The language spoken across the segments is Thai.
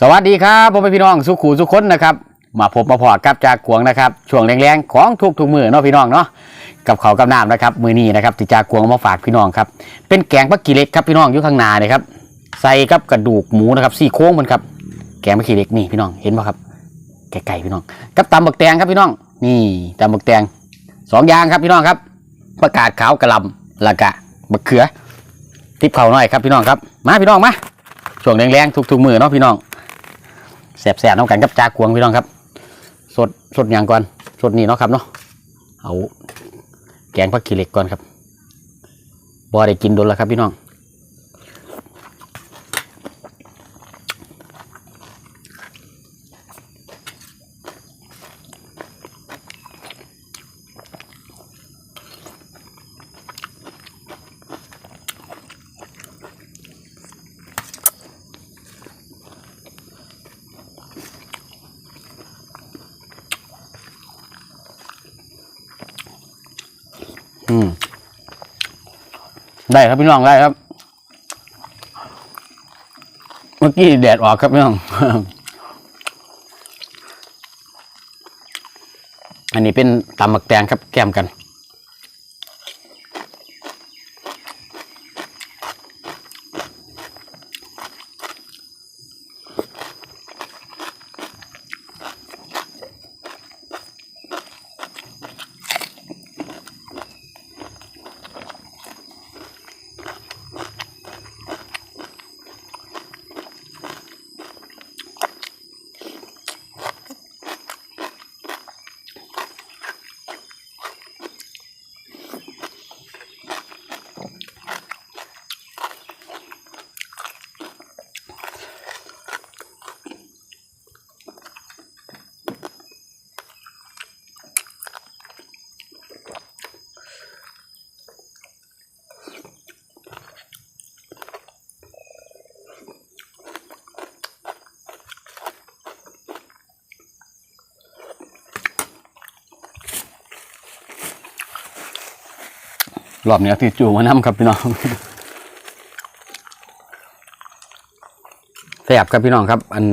สวัสดีครับผมเป็นพี่น้องสุขูสุขคนนะครับมาพบมาพอกับจากกวงนะครับช่วงแรงๆของทุกทุกมือเนาะพี่น้องเนาะกับเขากับน้ำนะครับ มือนี้นะครับที่จากกวงมาฝากพี่น้องครับเป็นแกงปักกีเล็กครับพี่น้องอยู่ข้างหน้าเลยครับใส่กับกระดูกหมูนะครับซี่โค้งมันครับแกงปักกีเล็กนี่พี่น้องเห็นป่ะครับไก่ๆพี่น้องกับตำบักแตงครับพี่น้อง นี่ตำบักแตงสองอย่างครับพี่น้องครับประกาศขาวกระลำละกะบักเขือทิปเขาหน่อยครับพี่น้องครับมาพี่น้องมาช่วงแรงๆทุกๆมือเนาะพี่น้อง แสบๆน้ำกันกับจากวงพี่น้องครับ สดสดอย่างก่อนสดนี่เนาะครับเนาะเอาแกงผักขี้เหล็กก่อนครับบอได้กินโดนแล้วครับพี่น้อง ได้ครับพี่น้องได้ครับ เมื่อกี้แดดออกครับพี่น้อง อันนี้เป็นตำหมักแตงครับแก้มกัน รอบนี้ที่จูมาน้ำครับพี่น้องแสบครับพี่น้องครับ อัน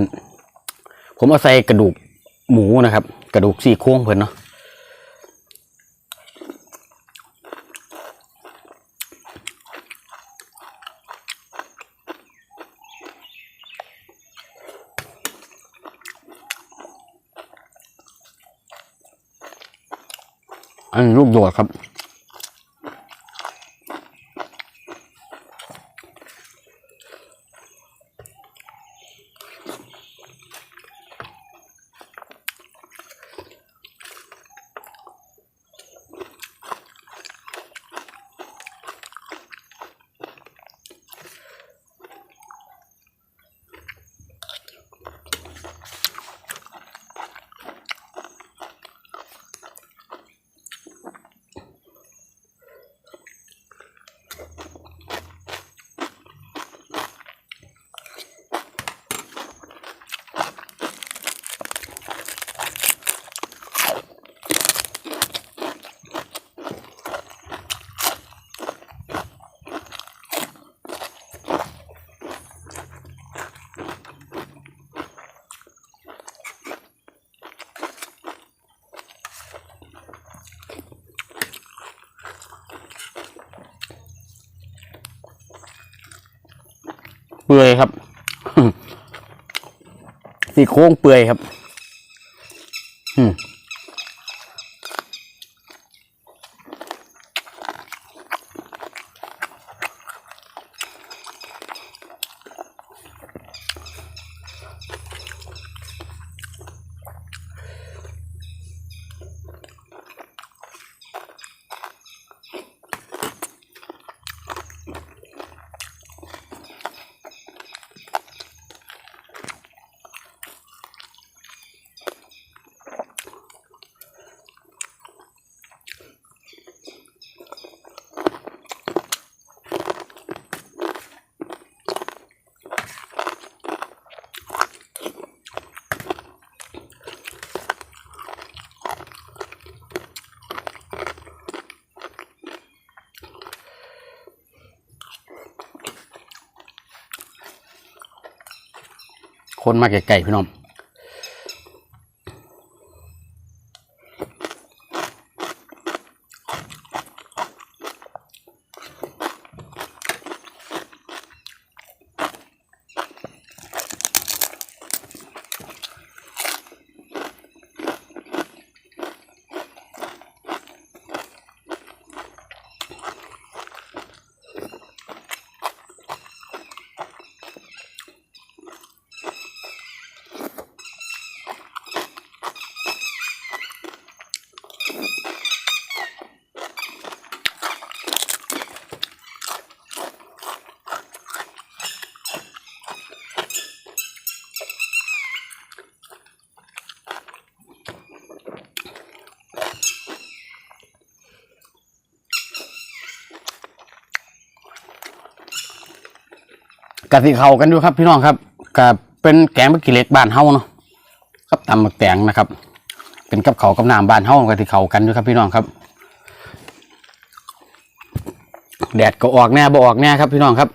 ผมเอาใส่กระดูกหมูนะครับ กระดูกซี่โครงเพิ่นเนาะอันลูกโดดครับ ปื่อยครับสี่โค้งเปื่อยครับ อืม คนมาไกลๆพี่น้อง กะสิเขากันอยู่ครับพี่น้องครับกับเป็นแกงมะกิเล็กบ้านเฮาเนาะกับตำหมักแตงนะครับ เป็นกับเขากับน้ำบ้านเฮากะสิเขากันอยู่ครับพี่น้องครับ แดดก็ออกแน่บ่ออกแน่ครับพี่น้องครับ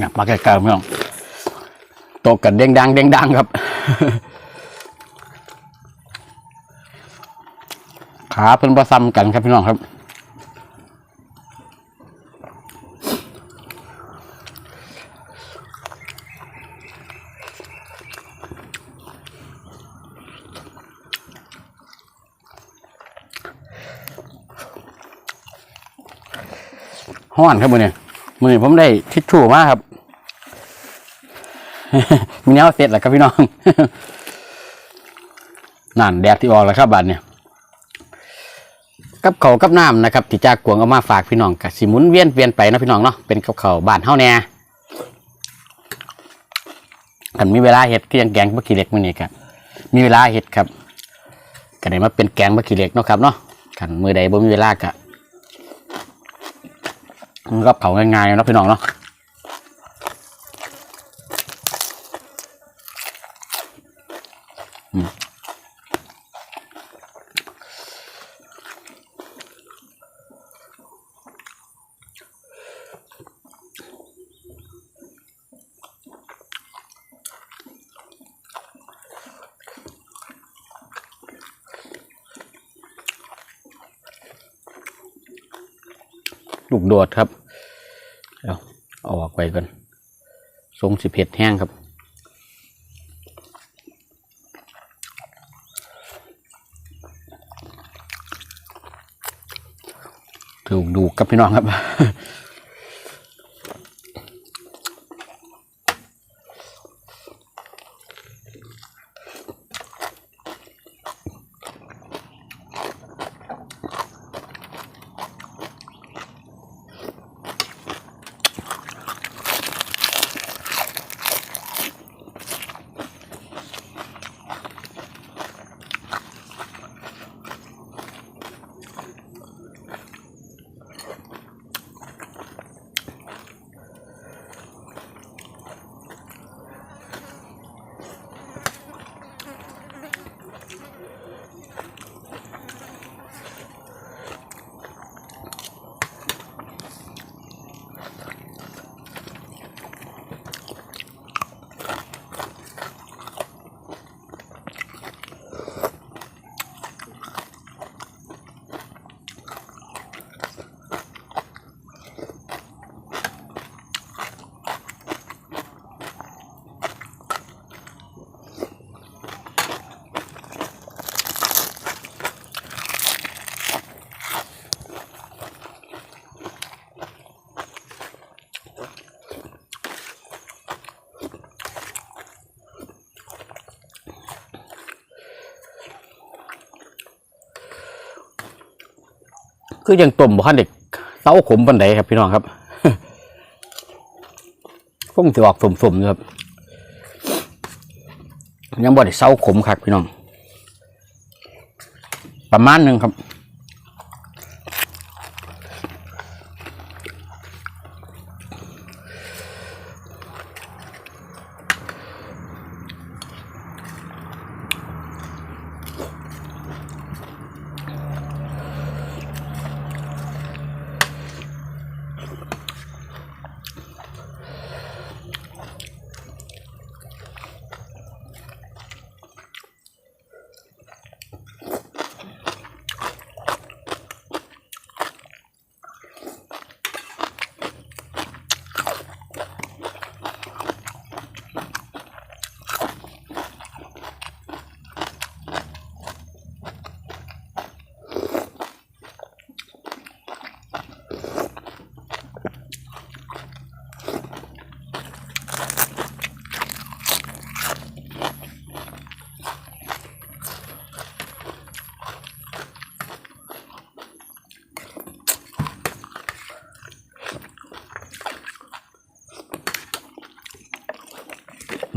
งับมาไกลๆพี่น้องตกกันเด้งดังเด้งดังครับ ขาเพิ่นประซ้ำกันครับพี่น้องครับห้อนครับมือเนี้มือนี้ผมได้ทิชชู่มาครับ มีแนวเสร็จแล้วครับพี่น้องนั่นแดดที่ออกแล้วครับบัดเนี่ยกับเขากับน้ำนะครับที่จากกวงเอามาฝากพี่น้องกับสิมุนเวียนเปลี่ยนไปนะพี่น้องเนาะเป็นกับเขาบ้านเฮาแน่กันมีเวลาเห็ดก็ยังแกงบะกี่เหล็กมื้อนี้ครับมีเวลาเห็ดครับก็ได้มาเป็นแกงบะกี่เหล็กเนาะครับเนาะกันมือใดบ่มีเวลากะมันก็เผาง่ายๆเนาะพี่น้องเนาะ ลูกโดดครับ เอาเอาออกไปก่อนทรงสิเผ็ดแห้งครับถูกดูกับพี่น้องครับ คือยังต้มบ่คันเด็กเต้าขมปันไดครับพี่น้องครับฟงสีออกสมๆอยู่ครับ ยังบ่ได้เศร้าขมครับพี่น้อง ประมาณหนึ่งครับ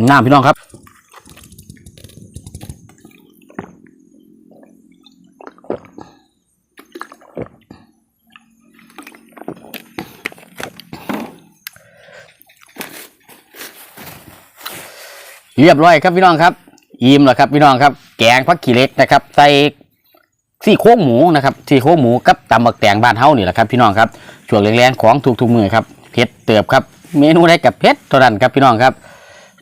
น้ำพี่น้องครับเรียบร้อยครับพี่น้องครับอิ่มแล้วครับพี่น้องครับ แกงผักขี้เล็กนะครับ ใส่ซี่โครงหมูนะครับซี่โครงหมูกับตำบักแตงบ้านเฮานี่แหละครับพี่น้องครับช่วงแรงๆของทุกมือครับเผ็ดเติบครับ เมนูได้กับเผ็ดเท่านั้นครับพี่น้องครับ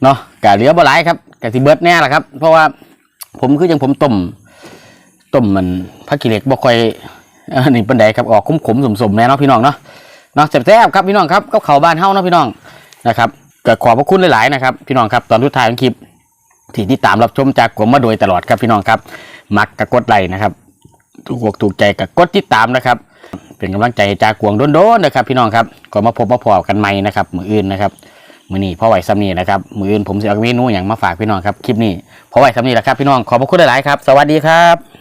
เนาะ กะเหลือบ่หลายครับกะสิเบิดแน่ละครับ เพราะว่าผมคือยังผมต้มต้มมันผักขี้เล็กบ่ค่อยเอ่อนี่ปานใดครับออกขมๆสมๆแน่เนาะพี่น้องเนาะเนาะแซ่บๆครับพี่น้องครับกับข้าบ้านเฮาเนาะพี่น้องนะครับก็ขอบพระคุณหลายๆนะครับพี่น้องครับตอนทุดท้ายของคลิปที่ติดตามรับชมจากผมมาโดยตลอดครับพี่น้องครับ มักกะกดไลค์นะครับถูกอกถูกใจกะกดติดตามนะครับ เป็นกำลังใจจากกวงโดนๆนะครับ พี่น้องครับก็มาพบมาพอกันใหม่นะครับมืออื่นนะครับ มือนี้พ่อไหวซ้ำนี่นะครับ มืออื่นผมจะเอาเมนูอย่างมาฝากพี่น้องครับ คลิปนี้พ่อไหวซ้ำนี่แหละครับพี่น้อง ขอบพระคุณหลายๆครับ สวัสดีครับ